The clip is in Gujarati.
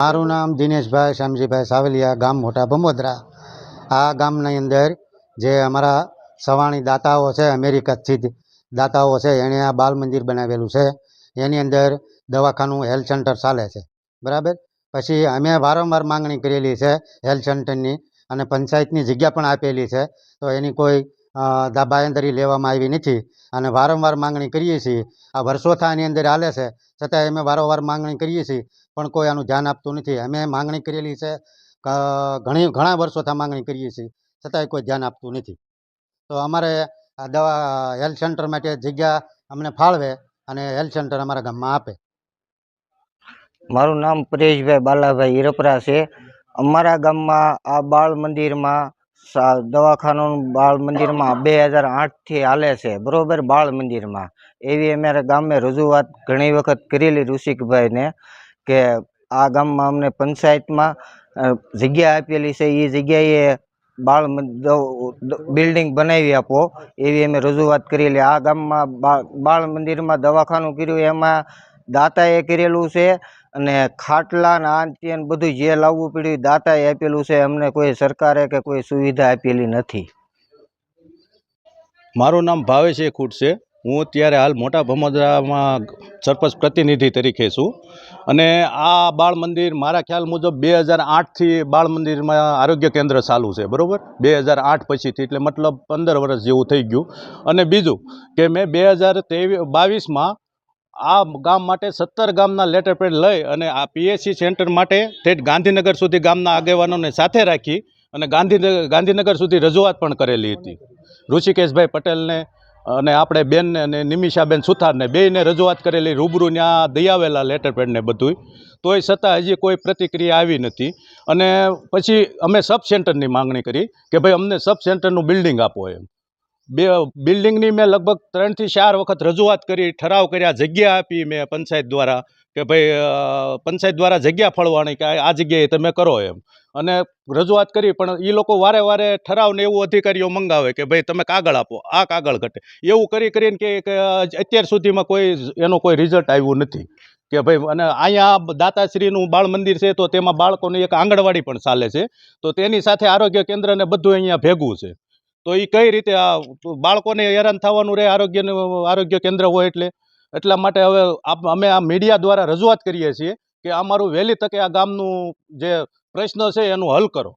મારું નામ દિનેશભાઈ શ્યામજીભાઈ સાવલિયા, ગામ મોટા ભમોદરા. આ ગામની અંદર જે અમારા સવાણી દાતાઓ છે અમેરિકા સ્થિત દાતાઓ છે, એણે આ બાલ મંદિર બનાવેલું છે. એની અંદર દવાખાનું હેલ્થ સેન્ટર ચાલે છે. બરાબર? પછી અમે વારંવાર માંગણી કરેલી છે હેલ્થ સેન્ટરની અને પંચાયતની જગ્યા પણ આપેલી છે. તો એની કોઈ અ, દાબાયંદરી લેવામાં આવી નથી. અને વારંવાર માંગણી કરીએ છીએ. આ વર્ષોથી આની અંદર હાલે છે. છતાંય અમે વારંવાર માંગણી કરીએ છીએ. પણ કોઈ આનું ધ્યાન આપતું નથી. અમે માંગણી કરેલી છે. ઘણી ઘણા વર્ષોથી માંગણી કરીએ છીએ. છતાંય કોઈ ધ્યાન આપતું નથી. તો અમારે આ દવા હેલ્થ સેન્ટર માટે જગ્યા અમને ફાળવે અને હેલ્થ સેન્ટર અમારા ગામમાં આપે. મારું નામ પરેશભાઈ બાલાભાઈ હિરપરા છે. અમારા ગામમાં આ બાળ મંદિરમાં દવાખાનું બાળ મંદિરમાં બે હજાર આઠથી હાલે છે. બરાબર બાળ મંદિરમાં. એવી અમારે ગામે રજૂઆત ઘણી વખત કરેલી ઋષિકભાઈને કે આ ગામમાં અમને પંચાયતમાં જગ્યા આપેલી છે. એ જગ્યાએ બાળ બિલ્ડિંગ બનાવી આપો. એવી અમે રજૂઆત કરેલી. આ ગામમાં બાળ મંદિરમાં દવાખાનું કર્યું. એમાં દાતાએ કરેલું છે. અને ખાટલા ને આ બધું જે લાવવું પડ્યું દાતાએ આપેલું છે. અમને કોઈ સરકારે કે કોઈ સુવિધા આપેલી નથી. મારું નામ ભાવેશ એખુટ છે. હું અત્યારે હાલ મોટા ભમોદરામાં સરપંચ પ્રતિનિધિ તરીકે છું. અને આ બાળ મંદિર મારા ખ્યાલ મુજબ બે હજાર આઠથી બાળ મંદિરમાં આરોગ્ય કેન્દ્ર ચાલુ છે, બરાબર? બે હજાર આઠ પછીથી એટલે મતલબ પંદર વર્ષ જેવું થઈ ગયું. અને બીજું કે મેં બે હજાર બાવીસમાં આ ગામ માટે સત્તર ગામના લેટર પેડ લઈ અને આ પીએસસી સેન્ટર માટે ઠેઠ ગાંધીનગર સુધી ગામના આગેવાનોને સાથે રાખી અને ગાંધીનગર ગાંધીનગર સુધી રજૂઆત પણ કરેલી હતી. ઋષિકેશભાઈ પટેલને અને આપણે બેનને અને નિમિષાબેન સુથારને બેયને રજૂઆત કરેલી, રૂબરૂ ત્યાં દયાવેલા લેટર પેડને બધુંય. તોય છતાં હજી કોઈ પ્રતિક્રિયા આવી નથી. અને પછી અમે સબ સેન્ટરની માંગણી કરી કે ભાઈ અમને સબ સેન્ટરનું બિલ્ડિંગ આપો એમ. બે બિલ્ડિંગની મેં લગભગ ત્રણથી ચાર વખત રજૂઆત કરી, ઠરાવ કર્યા, જગ્યા આપી મેં પંચાયત દ્વારા કે ભાઈ પંચાયત દ્વારા જગ્યા ફળવાની કે આ જગ્યાએ તમે કરો એમ. અને રજૂઆત કરી, પણ એ લોકો વારે વારે ઠરાવને એવું અધિકારીઓ મંગાવે કે ભાઈ, તમે કાગળ આપો, આ કાગળ ઘટે. એવું કરી કરીને કે અત્યાર સુધીમાં કોઈ એનું કોઈ રિઝલ્ટ આવ્યું નથી. કે ભાઈ, અને અહીંયા દાતાશ્રીનું બાળ મંદિર છે, તો તેમાં બાળકોની એક આંગણવાડી પણ ચાલે છે. તો તેની સાથે આરોગ્ય કેન્દ્રને બધું અહીંયા ભેગું છે. તો એ કઈ રીતે આ બાળકોને હેરાન થવાનું રહે? આરોગ્યનું, આરોગ્ય કેન્દ્ર હોય એટલે. એટલા માટે હવે અમે આ મીડિયા દ્વારા રજૂઆત કરીએ છીએ કે અમારું વહેલી તકે આ ગામનું જે પ્રશ્ન છે એનું હલ કરો.